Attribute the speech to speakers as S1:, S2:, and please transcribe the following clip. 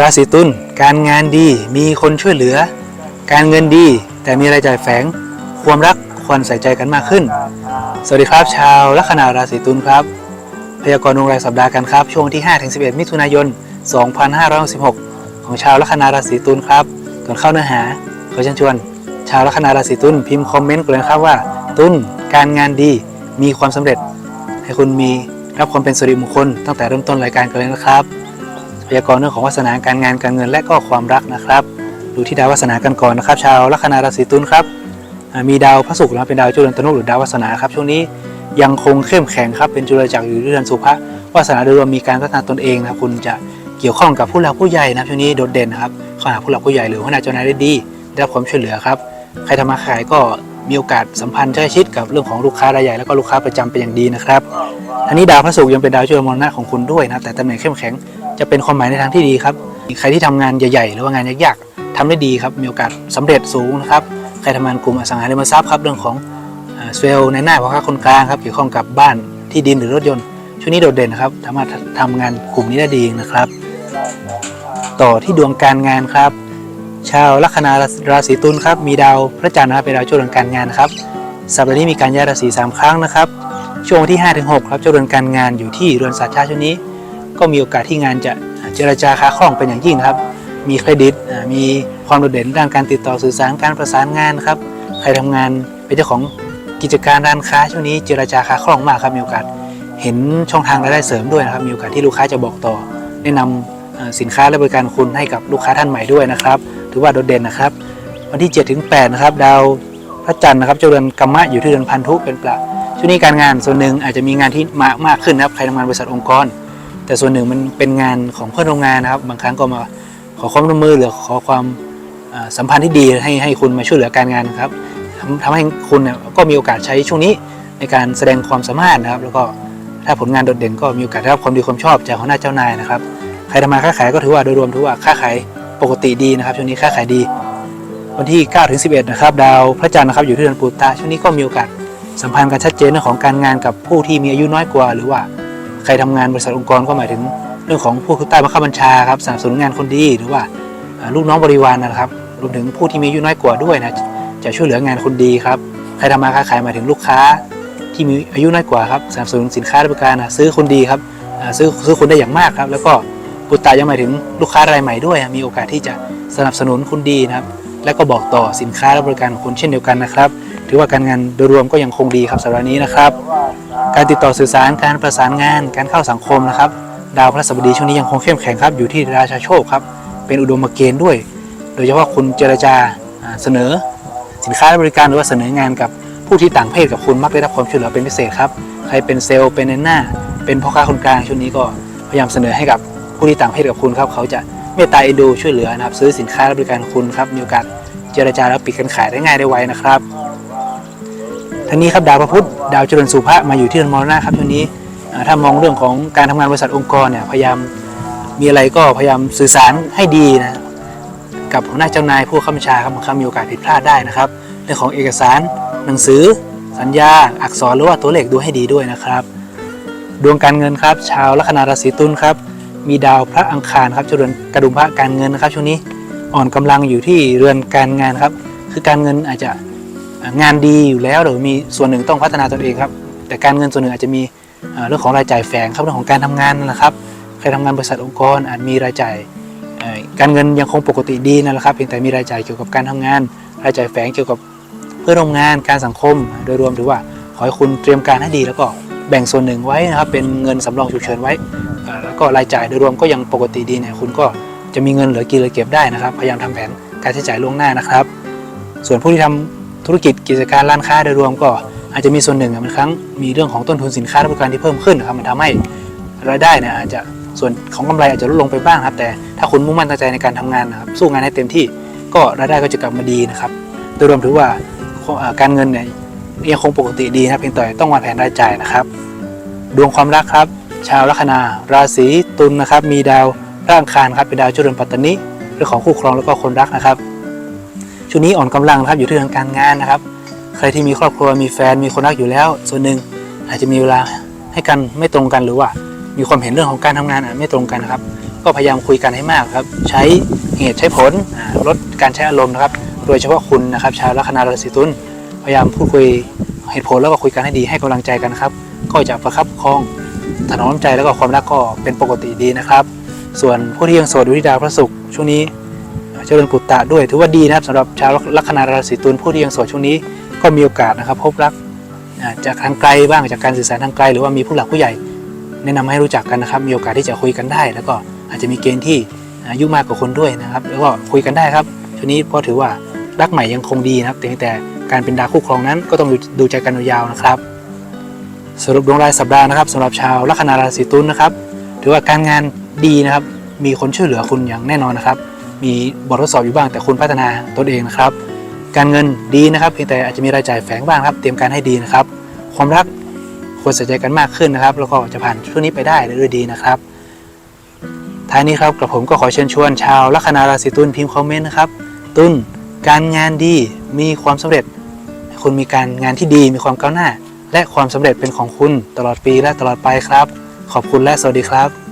S1: ราศีตุลการงานดีมีคนช่วยเหลือ การเงินดีแต่มีรายจ่ายแฝง ความรักควรใส่ใจกันมากขึ้น สวัสดีครับชาวลัคนาราศีตุลครับ พยากรณ์ดวงรายสัปดาห์กันครับ ช่วงที่ 5-11 มิถุนายน 2566 ของชาวลัคนาราศีตุลครับ ก่อนเข้าเนื้อหาขอเชิญชวน ชาวลัคนาราศีตุลพิมพ์คอมเมนต์กันเลยครับว่า ตุลการงานดีมีความสำเร็จ ให้คุณมีรับความเป็นสิริมงคลตั้งแต่เริ่มต้นรายการกันเลยนะครับ พยากรณ์เรื่องของวาสนาการงานการเงินและก็ความรักนะครับ ดูที่ดาววาสนากันก่อนนะครับ ชาวลัคนาราศีตุลครับมีดาวพระศุกร์นะเป็นดาวจุลตนุหรือดาววาสนาครับช่วงนี้ยังคงเข้มแข็งครับเป็นจุลจักรอยู่ที่เดือนสุภะวาสนาโดยรวมมีการพัฒนาตนเองนะคุณจะเกี่ยวข้องกับผู้หลักผู้ใหญ่นะช่วงนี้โดดเด่นนะครับเข้าหาผู้หลักผู้ใหญ่หรือหัวหน้าเจ้านายได้ดีได้รับความช่วยเหลือครับใครทำมาขายก็มีโอกาสสัมพันธ์ใกล้ชิดกับเรื่องของลูกค้ารายใหญ่แล้วก็ลูกค้าประจำเป็นอย่างดีนะครับอันนี้ดาวพระศุกร์ยังเป็นดาวจุลมรณะของคุณด้วยนะแต่ตำแหน่งเข้มแข็ง จะเป็นความหมายในทางที่ดีครับ ใครที่ทำงานใหญ่ๆ หรือว่างานยากๆทำได้ดีครับ มีโอกาสสำเร็จสูงนะครับ ใครทำงานกลุ่มอสังหาริมทรัพย์ครับ เรื่องของเซลในหน้าพ่อค้าคนกลางครับ เกี่ยวข้องกับบ้านที่ดินหรือรถยนต์ ช่วงนี้โดดเด่นนะครับสามารถทำงานกลุ่มนี้ได้ดีนะครับ ต่อที่ดวงการงานครับ ชาวลัคนาราศีตุลครับ มีดาวพระจันทร์นะครับเป็นดาวเจ้าเรือนการงานครับสัปดาห์นี้มีการย้ายราศีสามครั้งนะครับ ช่วงที่5ถึง6ครับเจ้าเรือนการงานอยู่ที่เรือนสัตว์ชาติช่วงนี้ ก็มีโอกาสที่งานจะเจรจาค้าคล่องเป็นอย่างยิ่งครับ มีเครดิตมีความโดดเด่นด้านการติดต่อสื่อสารการประสานงานครับใครทำงานเป็นเจ้าของกิจการร้านค้าช่วงนี้เจรจาค้าคล่องมากครับมีโอกาสเห็นช่องทางรายได้เสริมด้วยนะครับ มีโอกาสที่ลูกค้าจะบอกต่อ แนะนำเอ่อสินค้าและบริการคุณให้กับลูกค้าท่านใหม่ด้วยนะครับถือว่าโดดเด่นนะครับ วันที่7ถึง8นะครับดาวพระจันทร์นะครับเจรือนกรรมะอยู่ที่เรือนพันธุเป็นประช่วงนี้การงานส่วนหนึ่งอาจจะมีงานที่มากมากขึ้นนะครับใครทำงานบริษัทองค์กร แต่ส่วนหนึ่งมันเป็นงานของเพื่อนโร่วมงานนะครับ บางครั้งก็มาขอความร่วมมือหรือขอความสัมพันธ์ที่ดีให้ให้คุณมาช่วยเหลือการงานนะครับทำทำให้คุณเนี่ยก็มีโอกาสใช้ช่วงนี้ในการแสดงความสามารถนะครับ แล้วก็ถ้าผลงานโดดเด่นก็มีโอกาสได้รับความดีความชอบจากหัวหน้าเจ้านายนะครับใครทำมาค้าขายก็ถือว่าโดยรวมถือว่าค้าขายปกติดีนะครับช่วงนี้ค้าขายดี วันที่9ถึง11นะครับดาวพระจันทร์นะครับอยู่ที่เดือนปุตตะช่วงนี้ก็มีโอกาสสัมพันธ์กันชัดเจนเรื่องของการงานกับผู้ที่มีอายุน้อยกว่า หรือว่า ครทำงานบริษัทองค์กรก็หมายถึงเรื่องของผู้ใต้บังคับบัญชาครับสนับสนุนงานคนดีหรือว่าลูกน้องบริวารนะครับรวมถึงผู้ที่มีอายุน้อยกว่าด้วยนะจะช่วยเหลืองานคนดีครับใครทำมาค้าขายหมายถึงลูกค้า ที่มีอายุน้อยกว่าครับสนับสนุนสินค้าและบริการนะซื้อคนดีครับซื้อซื้อคนได้อย่างมากครับ แล้วก็ปุตตะยังหมายถึงลูกค้ารายใหม่ด้วย มีโอกาสที่จะสนับสนุนคุณดีนะครับ และก็บอกต่อสินค้าและบริการของคุณเช่นเดียวกันนะครับ ถือว่าการงานโดยรวมก็ยังคงดีครับสัปดาห์นี้นะครับ การติดต่อสื่อสารการประสานงาน การเข้าสังคมนะครับ ดาวพระศัสบดีช่วงนี้ยังคงเข้มแข็งครับอยู่ที่ราชาโชคครับเป็นอุดมเกณฑ์ด้วย โดยเฉพาะคุณเจรจาเสนอ สินค้าและบริการหรือว่าเสนองานกับผู้ที่ต่างเพศกับคุณมักได้รับความช่วยเหลือเป็นพิเศษครับใครเป็นเซลล์เป็นในหน้า เป็นพ่อค้าคนกลางช่วงนี้ก็พยายามเสนอให้กับผู้ที่ต่างเพศกับคุณครับเขาจะเมตตาเอ็นดูช่วยเหลือนะครับ ซื้อสินค้าและบริการคุณครับมีโอกาสเจรจาแล้วปิดการขายได้ง่ายได้ไวนะครับ ทั้งนี้ครับดาวพระพุธดาวเจริญสุภะมาอยู่ที่เรือนมรณะครับช่วงนี้ถ้ามองเรื่องของการทำงานบริษัทองค์กรเนี่ยพยายามมีอะไรก็พยายามสื่อสารให้ดีนะกับหัวหน้าเจ้านายผู้ข้าบัญชาครับบางครั้งมีโอกาสผิดพลาดได้นะครับเรื่องของเอกสารหนังสือ สัญญา อักษรหรือว่าตัวเลขดูให้ดีด้วยนะครับ ดวงการเงินครับ ชาวลัคนาราศีตุลครับมีดาวพระอังคารครับเจริญกระดุมพระการเงินนะครับช่วงนี้อ่อนกำลังอยู่ที่เรือนการงานครับ คือการเงินอาจจะ งานดีอยู่แล้วหรือมีส่วนหนึ่งต้องพัฒนาตนเองครับ แต่การเงินส่วนหนึ่งอาจจะมีเรื่องของรายจ่ายแฝงครับเรื่องของการทำงานนั่นแหละครับใครทำงานบริษัทองค์กรอาจมีรายจ่ายการเงินยังคงปกติดีนั่นแหละครับเพียงแต่มีรายจ่ายเกี่ยวกับการทำงาน รายจ่ายแฝงเกี่ยวกับเพื่อนร่วมงานการสังคม โดยรวมถือว่าขอให้คุณเตรียมการให้ดีแล้วก็แบ่งส่วนหนึ่งไว้นะครับเป็นเงินสำรองฉุกเฉินไว้ แล้วก็รายจ่ายโดยรวมก็ยังปกติดีเนี่ยคุณก็จะมีเงินเหลือกินเหลือเก็บได้นะครับ พยายามทำแผนการใช้จ่ายล่วงหน้านะครับ ส่วนผู้ที่ทำ ธุรกิจกิจการร้านค้าโดยรวมก็อาจจะมีส่วนหนึ่งบางครั้งมีเรื่องของต้นทุนสินค้าและบริการที่เพิ่มขึ้นนะครับมันทำให้รายได้เนี่ยอาจจะส่วนของกำไรอาจจะลดลงไปบ้างครับ แต่ถ้าคุณมุ่งมั่นตั้งใจในการทำงานนะครับสู้งานให้เต็มที่ก็รายได้ก็จะกลับมาดีนะครับโดยรวมถือว่าการเงินเนี่ยยังคงปกติดีนะเพียงแต่ต้องวางแผนรายจ่ายนะครับ ดวงความรักครับ ชาวลัคนาราศีตุลนะครับ มีดาวร่างคารครับเป็นดาวจุลปัตตนิเรื่องของคู่ครองแล้วก็คนรักนะครับ ช่วงนี้อ่อนกำลังครับอยู่ที่เรื่องการงานนะครับ ใครที่มีครอบครัวมีแฟนมีคนรักอยู่แล้ว ส่วนหนึ่งอาจจะมีเวลาให้กันไม่ตรงกันหรือว่า มีความเห็นเรื่องของการทำงานอาจไม่ตรงกันนะครับ ก็พยายามคุยกันให้มากครับ ใช้เหตุใช้ผลลดการใช้อารมณ์นะครับ โดยเฉพาะคุณนะครับ ชาวลัคนาราศีตุลพยายามพูดคุยเหตุผลแล้วก็คุยกันให้ดีให้กำลังใจกันครับ ก็จะประคับประคองถนอมใจแล้วก็ความรักก็เป็นปกติดีนะครับ ส่วนผู้ที่ยังโสดอยู่ที่ดาวพระศุกร์ช่วงนี้ เจริญปุตตะด้วย ถือว่าดีนะครับสำหรับชาวลัคนาราศีตุลผู้ที่ยังโสดช่วงนี้ก็มีโอกาสนะครับ พบรักจากทางไกลบ้างจากการสื่อสารทางไกล หรือว่ามีผู้หลักผู้ใหญ่ แนะนำให้รู้จักกันนะครับ มีโอกาสที่จะคุยกันได้ แล้วก็อาจจะมีเกณฑ์ที่อายุมากกว่าคนด้วยนะครับ แล้วก็คุยกันได้ครับช่วงนี้ก็ถือว่ารักใหม่ยังคงดีนะครับแต่แต่การเป็นดาวคู่ครองนั้นก็ต้องดูใจกันยาวๆนะครับสรุปดวงรายสัปดาห์นะครับสำหรับชาวลัคนาราศีตุลนะครับถือว่าการงานดีนะครับ มีคนช่วยเหลือคุณอย่างแน่นอนนะครับ มีบททดสอบอยู่บ้างแต่คุณพัฒนาตนเองนะครับ การเงินดีนะครับเพียงแต่อาจจะมีรายจ่ายแฝงบ้างครับ เตรียมการให้ดีนะครับ ความรักควรใส่ใจกันมากขึ้นนะครับ แล้วก็จะผ่านช่วงนี้ไปได้ด้วยดีนะครับท้ายนี้ครับกระผมก็ขอเชิญชวนชาวลัคนาราศีตุลพิมพ์คอมเมนต์นะครับ ตุลการงานดีมีความสำเร็จคุณมีการงานที่ดีมีความก้าวหน้า และความสำเร็จเป็นของคุณตลอดปีและตลอดไปครับ ขอบคุณและสวัสดีครับ